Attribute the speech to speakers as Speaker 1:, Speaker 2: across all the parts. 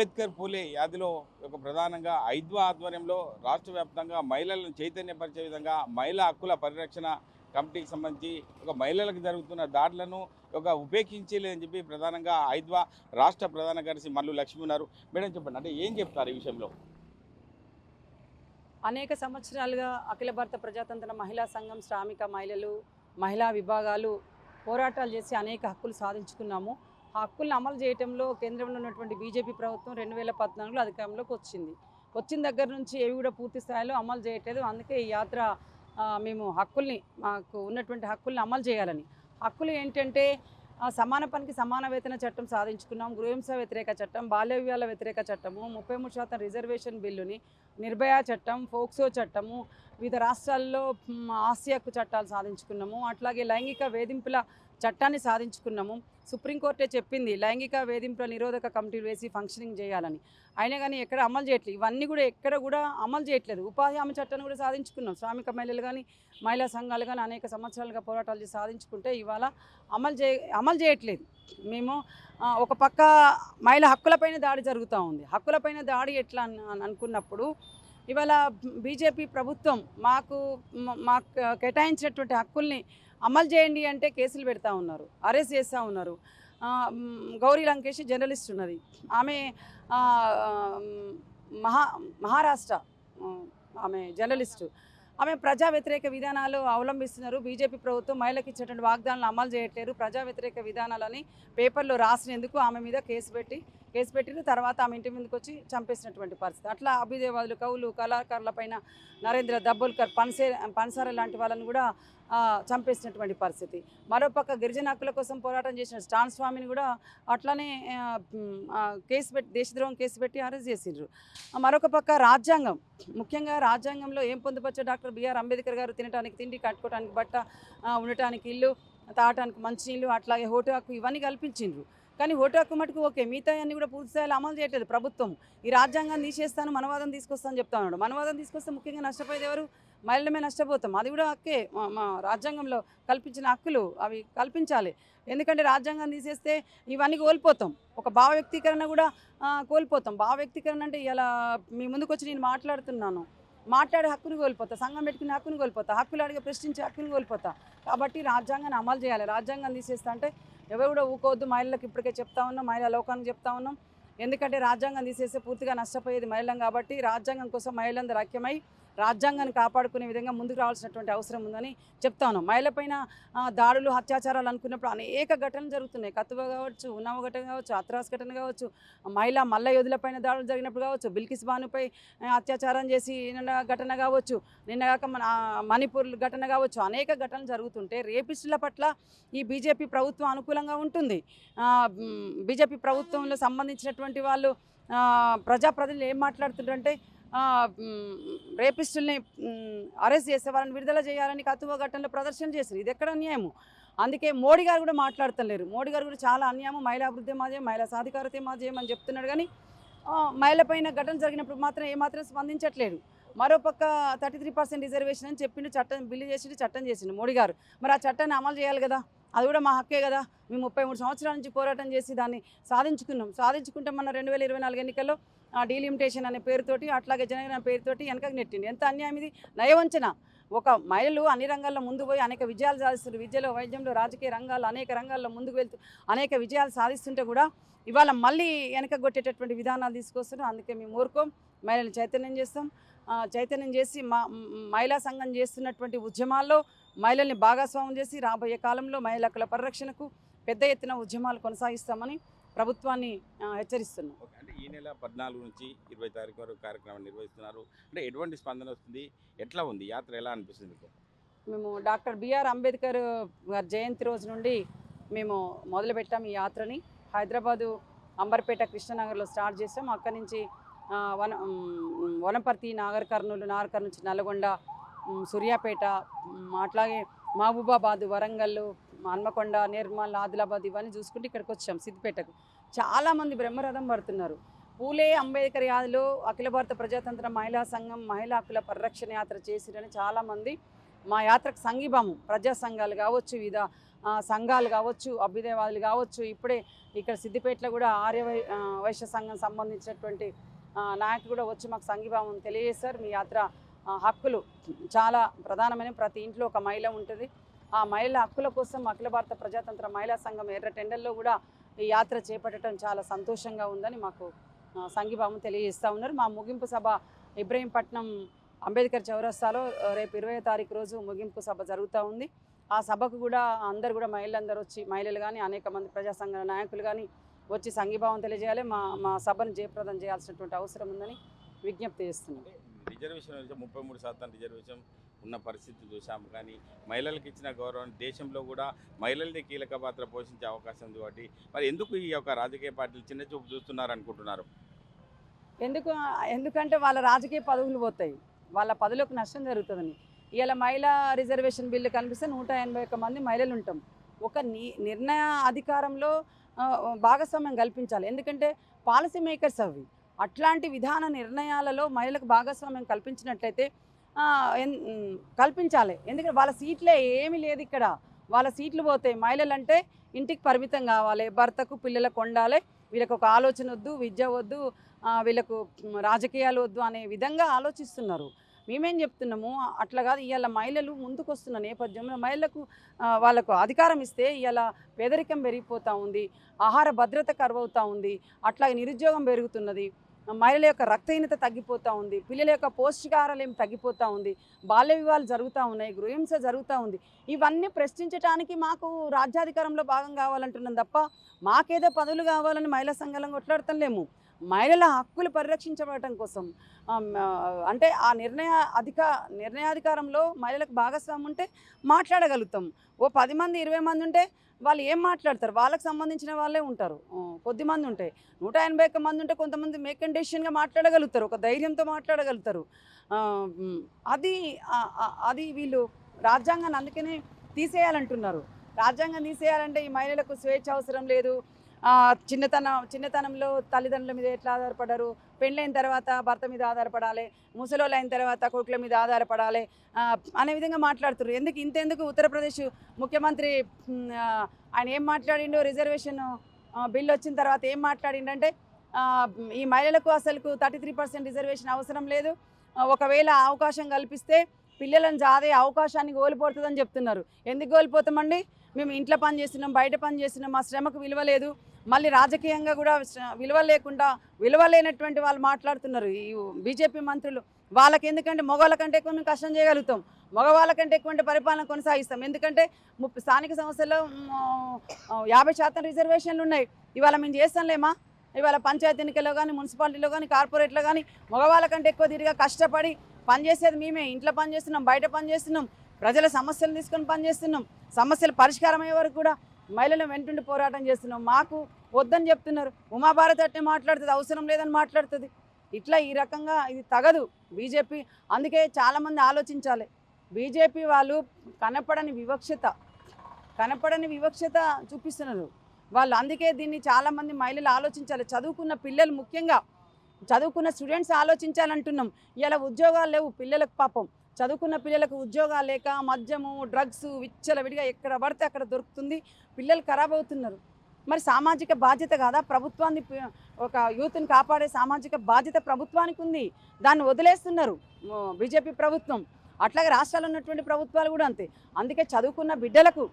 Speaker 1: అంబేద్కర్ పూలే యాదిలో ఒక ప్రధానంగా ఐద్వా ఆధ్వర్యంలో రాష్ట్ర వ్యాప్తంగా మహిళలను చైతన్యపరిచే విధంగా మహిళా హక్కుల పరిరక్షణ కమిటీకి సంబంధించి ఒక మహిళలకు జరుగుతున్న దాడులను ఒక ఉపేక్షించలేదని చెప్పి ప్రధానంగా ఐద్వా రాష్ట్ర ప్రధాన కార్యదర్శి మల్లు లక్ష్మి ఉన్నారు. మేడం చెప్పండి అంటే ఏం చెప్తారు ఈ విషయంలో?
Speaker 2: అనేక సంవత్సరాలుగా అఖిల భారత ప్రజాతంత్ర మహిళా సంఘం శ్రామిక మహిళలు మహిళా విభాగాలు పోరాటాలు చేసి అనేక హక్కులు సాధించుకున్నాము. హక్కులను అమలు చేయటంలో కేంద్రంలో ఉన్నటువంటి బీజేపీ ప్రభుత్వం రెండు వేల పద్నాలుగులో అధికారంలోకి వచ్చింది. వచ్చిన దగ్గర నుంచి ఏవి కూడా పూర్తి స్థాయిలో అమలు చేయట్లేదు. అందుకే ఈ యాత్ర మేము హక్కుల్ని మాకు ఉన్నటువంటి హక్కుల్ని అమలు చేయాలని. హక్కులు ఏంటంటే సమాన పనికి సమాన వేతన చట్టం సాధించుకున్నాం గృహింస వ్యతిరేక చట్టం బాల్య వివాహాల వ్యతిరేక చట్టము ముప్పై మూడు శాతం రిజర్వేషన్ బిల్లుని నిర్భయ చట్టం ఫోక్సో చట్టము వివిధ రాష్ట్రాల్లో ఆసియాకు చట్టాలు సాధించుకున్నాము. అట్లాగే లైంగిక వేధింపుల చట్టాన్ని సాధించుకున్నాము. సుప్రీంకోర్టే చెప్పింది లైంగిక వేధింపుల నిరోధక కమిటీలు వేసి ఫంక్షనింగ్ చేయాలని. అయినా కానీ ఎక్కడ అమలు చేయట్లేదు. ఇవన్నీ కూడా ఎక్కడ కూడా అమలు చేయట్లేదు. ఉపాధి హామీ చట్టాన్ని కూడా సాధించుకున్నాం. శ్రామిక మహిళలు కానీ మహిళా సంఘాలు కానీ అనేక సంవత్సరాలుగా పోరాటాలు సాధించుకుంటే ఇవాళ అమలు చే అమలు చేయట్లేదు. మేము ఒక పక్క మహిళా హక్కులపైన దాడి జరుగుతూ ఉంది. హక్కులపైన దాడి ఎట్లా అని అనుకున్నప్పుడు ఇవాళ బీజేపీ ప్రభుత్వం మాకు మాకు కేటాయించినటువంటి హక్కుల్ని అమలు చేయండి అంటే కేసులు పెడతా ఉన్నారు. అరెస్ట్ చేస్తూ ఉన్నారు. గౌరీ లంకేష్ జర్నలిస్ట్ ఉన్నది. ఆమె మహా మహారాష్ట్ర ఆమె జర్నలిస్టు. ఆమె ప్రజా వ్యతిరేక విధానాలు అవలంబిస్తున్నారు. బీజేపీ ప్రభుత్వం మహిళలకు ఇచ్చేటువంటి వాగ్దానాలు అమలు చేయట్లేరు ప్రజా వ్యతిరేక విధానాలని పేపర్లో రాసినందుకు ఆమె మీద కేసు పెట్టి కేసు పెట్టిన తర్వాత ఆమె ఇంటి ముందుకు వచ్చి చంపేసినటువంటి పరిస్థితి. అట్లా అభిదేవాదులు కవులు కళాకారుల పైన నరేంద్ర దబ్బోల్కర్ పన్సే పన్సార లాంటి వాళ్ళని కూడా చంపేసినటువంటి పరిస్థితి. మరోపక్క గిరిజన హక్కుల కోసం పోరాటం చేసిన స్టాన్ స్వామిని కూడా అట్లానే కేసు పెట్టి దేశద్రోహం కేసు పెట్టి అరెస్ట్ చేసిండ్రు మరొక పక్క రాజ్యాంగం. ముఖ్యంగా రాజ్యాంగంలో ఏం పొందుపరచో డాక్టర్ బిఆర్ అంబేద్కర్ గారు? తినడానికి తిండి కట్టుకోవడానికి బట్ట ఉండటానికి ఇల్లు తాగటానికి మంచి నీళ్ళు అట్లాగే హోటల్ హక్కు ఇవన్నీ కల్పించిండ్రు. కానీ ఓటు హక్కు మటుకు ఓకే మిగతా అన్ని కూడా పూర్తి స్థాయిలో అమలు చేయట్లేదు ప్రభుత్వం. ఈ రాజ్యాంగాన్ని తీసేస్తాను మనవాదం తీసుకొస్తాను చెప్తా ఉన్నాడు. మనవాదం తీసుకొస్తే ముఖ్యంగా నష్టపోయేది ఎవరు? మహిళలమే నష్టపోతాం. అది కూడా హక్కే. మా రాజ్యాంగంలో కల్పించిన హక్కులు అవి కల్పించాలి. ఎందుకంటే రాజ్యాంగం తీసేస్తే ఇవన్నీ కోల్పోతాం. ఒక భావ వ్యక్తీకరణ కూడా కోల్పోతాం. భావ వ్యక్తీకరణ అంటే ఇలా మీ ముందుకు వచ్చి నేను మాట్లాడుతున్నాను. మాట్లాడే హక్కుని కోల్పోతా. సంఘం పెట్టుకునే హక్కుని కోల్పోతా. హక్కులు అడిగే ప్రశ్నించే హక్కుని కోల్పోతా. కాబట్టి రాజ్యాంగాన్ని అమలు చేయాలి. రాజ్యాంగం తీసేస్తా అంటే ఎవరు కూడా ఊకోవద్దు మహిళలకు ఇప్పటికే చెప్తా ఉన్నాం మహిళా లోకానికి చెప్తా ఉన్నాం. ఎందుకంటే రాజ్యాంగం తీసేస్తే పూర్తిగా నష్టపోయేది మహిళం కాబట్టి రాజ్యాంగం కోసం మహిళలందరూ ఐక్యమై రాజ్యాంగాన్ని కాపాడుకునే విధంగా ముందుకు రావాల్సినటువంటి అవసరం ఉందని చెప్తాను. మహిళపైన దాడులు అత్యాచారాలు అనుకున్నప్పుడు అనేక ఘటనలు జరుగుతున్నాయి. కత్తువ కావచ్చు ఉన్నవ ఘటన కావచ్చు అత్రాస్ ఘటన కావచ్చు మహిళ మల్ల యోధులపైన దాడులు జరిగినప్పుడు కావచ్చు బిల్కిస్ బానుపై అత్యాచారం చేసి ఘటన కావచ్చు నిన్నగాక మన మణిపూర్ ఘటన కావచ్చు అనేక ఘటనలు జరుగుతుంటే రేపిస్టుల పట్ల ఈ బీజేపీ ప్రభుత్వం అనుకూలంగా ఉంటుంది. బీజేపీ ప్రభుత్వంలో సంబంధించినటువంటి వాళ్ళు ప్రజాప్రతినిధులు ఏం మాట్లాడుతుంటారంటే రేపిస్టుల్ని అరెస్ట్ చేసే వాళ్ళని విడుదల చేయాలని కతువ ఘటనలో ప్రదర్శన చేశారు. ఇది ఎక్కడ అన్యాయము? అందుకే మోడీ గారు కూడా మాట్లాడతలేరు. మోడీ గారు కూడా చాలా అన్యాయము. మహిళా అభివృద్ధి మాధ్యం మహిళా సాధికారత మాధ్యం అని చెప్తున్నాడు కానీ మహిళపైన మహిళ పైన ఘటన జరిగినప్పుడు మాత్రం ఏమాత్రం స్పందించట్లేదు. మరోపక్క థర్టీ త్రీ పర్సెంట్ రిజర్వేషన్ అని చెప్పిండు చట్టం బిల్లు చేసిండు చట్టం చేసిండు మోడీ గారు. మరి ఆ చట్టాన్ని అమలు చేయాలి కదా? అది కూడా మా హక్కే కదా? మేము ముప్పై మూడు సంవత్సరాల నుంచి పోరాటం చేసి దాన్ని సాధించుకున్నాం. సాధించుకుంటే మన రెండు వేల ఇరవై నాలుగు ఎన్నికల్లో డీలిమిటేషన్ అనే పేరుతోటి అట్లాగే జనగణ పేరుతోటి వెనకకు నెట్టింది. ఎంత అన్యాయం ఇది? నయవంచన. ఒక మహిళలు అన్ని రంగాల్లో ముందు పోయి అనేక విజయాలు సాధిస్తున్నారు. విద్యలో వైద్యంలో రాజకీయ రంగాల్లో అనేక రంగాల్లో ముందుకు వెళ్తూ అనేక విజయాలు సాధిస్తుంటే కూడా ఇవాళ మళ్ళీ వెనకగొట్టేటటువంటి విధానాలు తీసుకొస్తున్నాం అందుకే మేము ఊరుకోం. మహిళలు చైతన్యం చేస్తాం. చైతన్యం చేసి మా మహిళా సంఘం చేస్తున్నటువంటి ఉద్యమాల్లో మహిళల్ని భాగస్వామ్యం చేసి రాబోయే కాలంలో మహిళా హక్కుల పరిరక్షణకు పెద్ద ఎత్తున ఉద్యమాలు కొనసాగిస్తామని ప్రభుత్వాన్ని హెచ్చరిస్తున్నాం.
Speaker 1: ఈ నెల పద్నాలుగు నుంచి ఇరవై తారీఖు వరకు కార్యక్రమం నిర్వహిస్తున్నారు. అంటే ఎటువంటి స్పందన వస్తుంది? ఎట్లా ఉంది? యాత్ర ఎలా అనిపిస్తుంది మీకు?
Speaker 2: మేము డాక్టర్ బిఆర్ అంబేద్కర్ గారి జయంతి రోజు నుండి మేము మొదలుపెట్టాం ఈ యాత్రని. హైదరాబాదు అంబర్పేట కృష్ణనగర్లో స్టార్ట్ చేసాం. అక్కడి నుంచి వన వనపర్తి నాగర్ కర్నూలు నాగర్ నుంచి నల్గొండ సూర్యాపేట అట్లాగే మహబూబాబాద్ వరంగల్ హన్మకొండ నిర్మల్ ఆదిలాబాద్ ఇవన్నీ చూసుకుంటే ఇక్కడికి వచ్చాం సిద్దిపేటకు. చాలామంది బ్రహ్మరథం పడుతున్నారు. పూలే అంబేద్కర్ యాదలో అఖిల భారత ప్రజాతంత్ర మహిళా సంఘం మహిళా హక్కుల పరిరక్షణ యాత్ర చేసిరని చాలామంది మా యాత్రకు సంఘీభావం. ప్రజా సంఘాలు కావచ్చు వివిధ సంఘాలు కావచ్చు అభ్యుదయవాదులు కావచ్చు ఇప్పుడే ఇక్కడ సిద్దిపేటలో కూడా ఆర్య వైశ్య సంఘం సంబంధించినటువంటి నాయకులు కూడా వచ్చి మాకు సంఘీభావం తెలియజేశారు. మీ యాత్ర హక్కులు చాలా ప్రధానమైన ప్రతి ఇంట్లో ఒక మహిళ ఉంటుంది. ఆ మహిళల హక్కుల కోసం అఖిల భారత ప్రజాతంత్ర మహిళా సంఘం ఎర్ర టెండర్లో కూడా ఈ యాత్ర చేపట్టడం చాలా సంతోషంగా ఉందని మాకు సంఘీభావం తెలియజేస్తూ ఉన్నారు. మా ముగింపు సభ ఇబ్రహీంపట్నం అంబేద్కర్ చౌరస్తాలో రేపు ఇరవై తారీఖు రోజు ముగింపు సభ జరుగుతూ ఉంది. ఆ సభకు కూడా అందరు కూడా మహిళలందరూ వచ్చి మహిళలు కానీ అనేక మంది ప్రజా సంఘ నాయకులు కానీ వచ్చి సంఘీభావం తెలియజేయాలి. మా మా సభను జయప్రదం చేయాల్సినటువంటి అవసరం ఉందని విజ్ఞప్తి చేస్తున్నాం.
Speaker 1: రిజర్వేషన్ ముప్పై మూడు శాతం రిజర్వేషన్ ఉన్న పరిస్థితి చూసాము కానీ మహిళలకు ఇచ్చిన గౌరవం దేశంలో కూడా మహిళలది కీలక పాత్ర పోషించే అవకాశం ఉంది కాబట్టి మరి ఎందుకు ఈ యొక్క రాజకీయ పార్టీలు చిన్న చూపు చూస్తున్నారు అనుకుంటున్నారు
Speaker 2: ఎందుకు ఎందుకంటే వాళ్ళ రాజకీయ పదవులు పోతాయి. వాళ్ళ పదవులకు నష్టం జరుగుతుందని. ఇవాళ మహిళా రిజర్వేషన్ బిల్లు కనిపిస్తే నూట ఎనభై ఒక్క మంది మహిళలు ఉంటాం. ఒక ని నిర్ణయ అధికారంలో భాగస్వామ్యం కల్పించాలి. ఎందుకంటే పాలసీ మేకర్స్ అవి. అట్లాంటి విధాన నిర్ణయాలలో మహిళలకు భాగస్వామ్యం కల్పించినట్లయితే కల్పించాలి. ఎందుకంటే వాళ్ళ సీట్లే ఏమీ లేదు ఇక్కడ. వాళ్ళ సీట్లు పోతాయి మహిళలు అంటే ఇంటికి పరిమితం కావాలి. భర్తకు పిల్లలకు వండాలి. వీళ్ళకు ఒక ఆలోచన వద్దు విద్య వద్దు వీళ్ళకు రాజకీయాలు వద్దు అనే విధంగా ఆలోచిస్తున్నారు. మేమేం చెప్తున్నాము? అట్లా కాదు ఇవాళ మహిళలు ముందుకు వస్తున్న నేపథ్యంలో మహిళలకు వాళ్ళకు అధికారం ఇస్తే ఇవాళ పేదరికం పెరిగిపోతూ ఉంది ఆహార భద్రత కరువవుతూ ఉంది అట్లాగే నిరుద్యోగం పెరుగుతున్నది. మహిళల యొక్క రక్తహీనత తగ్గిపోతూ ఉంది పిల్లల యొక్క పౌష్టికాహారాలు తగ్గిపోతూ ఉంది బాల్య వివాహాలు జరుగుతూ ఉన్నాయి గృహింస జరుగుతూ ఉంది. ఇవన్నీ ప్రశ్నించడానికి మాకు రాజ్యాధికారంలో భాగం కావాలంటున్నాం తప్ప మాకేదో పదవులు కావాలని మహిళా సంఘాలను కొట్లాడతలేము. మహిళల హక్కులు పరిరక్షించబడటం కోసం అంటే ఆ నిర్ణయ అధిక నిర్ణయాధికారంలో మహిళలకు భాగస్వామ్యం ఉంటే మాట్లాడగలుగుతాం. ఓ పది మంది ఇరవై మంది ఉంటే వాళ్ళు ఏం మాట్లాడతారు? వాళ్ళకి సంబంధించిన వాళ్ళే ఉంటారు. కొద్ది మంది ఉంటాయి నూట ఎనభై ఒక్క మంది ఉంటే కొంతమంది మేక్ అండ్ డెసిషన్గా మాట్లాడగలుగుతారు. ఒక ధైర్యంతో మాట్లాడగలుగుతారు. అది అది వీళ్ళు రాజ్యాంగాన్ని అందుకనే తీసేయాలంటున్నారు. రాజ్యాంగం తీసేయాలంటే ఈ మహిళలకు స్వేచ్ఛ అవసరం లేదు. చిన్నతనం చిన్నతనంలో తల్లిదండ్రుల మీద ఎట్లా ఆధారపడరు పెళ్ళైన తర్వాత భర్త మీద ఆధారపడాలి ముసలోళ్ళు అయిన తర్వాత కొడుకుల మీద ఆధారపడాలి అనే విధంగా మాట్లాడుతున్నారు ఎందుకు ఇంతెందుకు ఉత్తరప్రదేశ్ ముఖ్యమంత్రి ఆయన ఏం మాట్లాడిండో రిజర్వేషన్ బిల్ వచ్చిన తర్వాత ఏం మాట్లాడిండంటే ఈ మహిళలకు అసలు థర్టీ త్రీ పర్సెంట్ రిజర్వేషన్ అవసరం లేదు. ఒకవేళ అవకాశం కల్పిస్తే పిల్లలను జాదే అవకాశాన్ని కోల్పోతుందని చెప్తున్నారు. ఎందుకు కోల్పోతామండి? మేము ఇంట్లో పని చేస్తున్నాం బయట పని చేస్తున్నాం మా శ్రమకు విలువ లేదు. మళ్ళీ రాజకీయంగా కూడా విలువ లేకుండా విలువ లేనటువంటి వాళ్ళు మాట్లాడుతున్నారు. ఈ బీజేపీ మంత్రులు వాళ్ళకి ఎందుకంటే మగవాళ్ళ కంటే ఎక్కువ కష్టం చేయగలుగుతాం. మగవాళ్ళ కంటే ఎక్కువ పరిపాలన కొనసాగిస్తాం. ఎందుకంటే ముప్పై స్థానిక సంస్థల్లో యాభై శాతం రిజర్వేషన్లు ఉన్నాయి. ఇవాళ మేము చేస్తాంలేమా? ఇవాళ పంచాయతీ ఎన్నికల్లో కానీ మున్సిపాలిటీలో కానీ కార్పొరేట్లో కానీ మగవాళ్ళ కంటే ఎక్కువ తిరిగా కష్టపడి పనిచేసేది మేమే. ఇంట్లో పని చేస్తున్నాం బయట పని చేస్తున్నాం ప్రజల సమస్యలు తీసుకొని పనిచేస్తున్నాం సమస్యలు పరిష్కారం అయ్యే వరకు కూడా మహిళలు వెంటుండి పోరాటం చేస్తున్నాం. మాకు వద్దని చెప్తున్నారు. ఉమాభారతి అట్టే మాట్లాడుతుంది అవసరం లేదని మాట్లాడుతుంది. ఇట్లా ఈ రకంగా ఇది తగదు బీజేపీ. అందుకే చాలామంది ఆలోచించాలి. బీజేపీ వాళ్ళు కనపడని వివక్షత కనపడని వివక్షత చూపిస్తున్నారు. వాళ్ళు అందుకే దీన్ని చాలామంది మహిళలు ఆలోచించాలి. చదువుకున్న పిల్లలు ముఖ్యంగా చదువుకున్న స్టూడెంట్స్ ఆలోచించాలంటున్నాం. ఇలా ఉద్యోగాలు లేవు పిల్లలకు పాపం. చదువుకున్న పిల్లలకు ఉద్యోగాలు లేక మద్యము డ్రగ్స్ విచ్చలవిడిగా ఎక్కడ పడితే అక్కడ దొరుకుతుంది. పిల్లలు ఖరాబ్ అవుతున్నారు. మరి సామాజిక బాధ్యత కాదా? ప్రభుత్వాన్ని ఒక యూత్ని కాపాడే సామాజిక బాధ్యత ప్రభుత్వానికి ఉంది. దాన్ని వదిలేస్తున్నారు. బీజేపీ ప్రభుత్వం. అట్లాగే రాష్ట్రాల్లో ఉన్నటువంటి ప్రభుత్వాలు కూడా అంతే. అందుకే చదువుకున్న బిడ్డలకు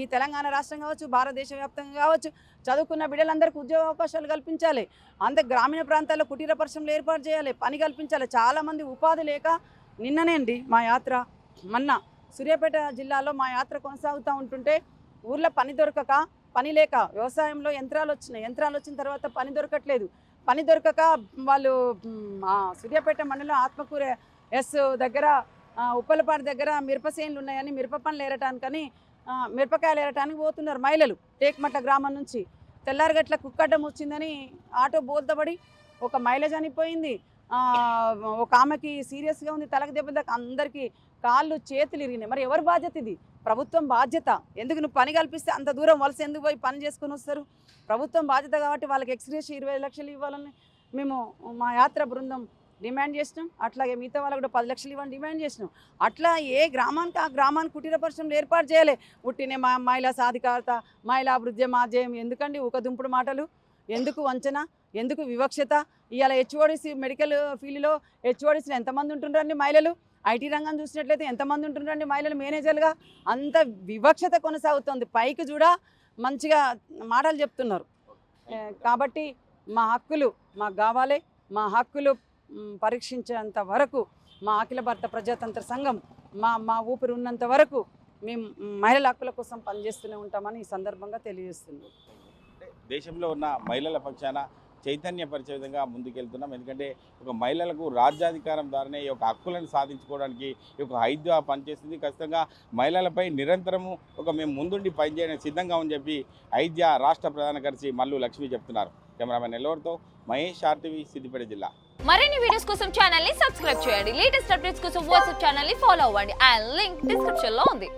Speaker 2: ఈ తెలంగాణ రాష్ట్రం కావచ్చు భారతదేశ వ్యాప్తంగా కావచ్చు చదువుకున్న బిడ్డలందరికీ ఉద్యోగ అవకాశాలు కల్పించాలి. అంత గ్రామీణ ప్రాంతాల్లో కుటీర పరిశ్రమలు ఏర్పాటు చేయాలి పని కల్పించాలి. చాలామంది ఉపాధి లేక నిన్ననే అండి మా యాత్ర? మొన్న సూర్యాపేట జిల్లాలో మా యాత్ర కొనసాగుతూ ఉంటుంటే ఊర్లో పని దొరకక పని లేక వ్యవసాయంలో యంత్రాలు వచ్చినాయి యంత్రాలు వచ్చిన తర్వాత పని దొరకట్లేదు. పని దొరకక వాళ్ళు సూర్యాపేట మండలం ఆత్మకూర ఎస్ దగ్గర ఉప్పలపాడు దగ్గర మిరపసేనులు ఉన్నాయని మిరప పనులు ఏరటానికని మిరపకాయలు ఏరటానికి పోతున్నారు మహిళలు టేక్మట్ల గ్రామం నుంచి. తెల్లారగట్ల కుక్కడ్డం వచ్చిందని ఆటో బోల్తబడి ఒక మహిళ చనిపోయింది ఒక ఆమెకి సీరియస్గా ఉంది తలకు దెబ్బ దాకా అందరికీ కాళ్ళు చేతులు ఇరిగినాయి. మరి ఎవరి బాధ్యత ఇది? ప్రభుత్వం బాధ్యత. ఎందుకు నువ్వు పని కల్పిస్తే అంత దూరం వలస ఎందుకు పోయి పని చేసుకొని వస్తారు? ప్రభుత్వం బాధ్యత కాబట్టి వాళ్ళకి ఎక్స్గ్రేస్ ఇరవై లక్షలు ఇవ్వాలని మేము మా యాత్ర బృందం డిమాండ్ చేసినాం. అట్లాగే మిగతా వాళ్ళకి కూడా పది లక్షలు ఇవ్వని డిమాండ్ చేసినాం. అట్లా ఏ గ్రామానికి ఆ గ్రామానికి కుటీర పరిశ్రమలు ఏర్పాటు చేయలే. పుట్టిన మా మహిళా సాధికారత మహిళా అభివృద్ధి మాధ్యమం ఎందుకండి ఒక దుంపుడు మాటలు? ఎందుకు వంచన? ఎందుకు వివక్షత? ఇవాళ హెచ్ఓడిసి మెడికల్ ఫీల్డ్లో హెచ్ఓడిసిలో ఎంతమంది ఉంటుండ్రండి మహిళలు? ఐటీ రంగం చూసినట్లయితే ఎంతమంది ఉంటుండ్రండి మహిళలు మేనేజర్లుగా? అంత వివక్షత కొనసాగుతుంది. పైకి చూడ మంచిగా మాటలు చెప్తున్నారు. కాబట్టి మా హక్కులు మాకు కావాలి. మా హక్కులు పరీక్షించేంత వరకు మా అఖిల భారత ప్రజాతంత్ర సంఘం మా మా ఊపిరి ఉన్నంత వరకు మేము మహిళల హక్కుల కోసం పనిచేస్తూనే ఉంటామని ఈ సందర్భంగా తెలియజేస్తున్నాం.
Speaker 1: దేశంలో ఉన్న మహిళల పక్షాన చైతన్యపరిచే విధంగా ముందుకెళ్తున్నాం. ఎందుకంటే ఒక మహిళలకు రాజ్యాధికారం ద్వారానే ఈ యొక్క హక్కులను సాధించుకోవడానికి ఈ యొక్క హైద్యా పనిచేస్తుంది. ఖచ్చితంగా మహిళలపై నిరంతరము ఒక మేము ముందుండి పనిచేయడం సిద్ధంగా అని చెప్పి ఐద్య రాష్ట్ర ప్రధాన కార్యదర్శి మల్లు లక్ష్మి చెప్తున్నారు. కెమెరామెన్ నెల్లూరుతో మహేష్ ఆర్టీవీ సిద్దిపేట జిల్లా.
Speaker 3: మరిన్ని వీడియోస్ కోసం ఛానల్ని సబ్స్క్రైబ్ చేయండి. లేటెస్ట్ అప్డేట్స్ కోసం వాట్సాప్ ఛానల్ని ఫాలో అవ్వండి. అండ్ లింక్ డిస్క్రిప్షన్లో ఉంది.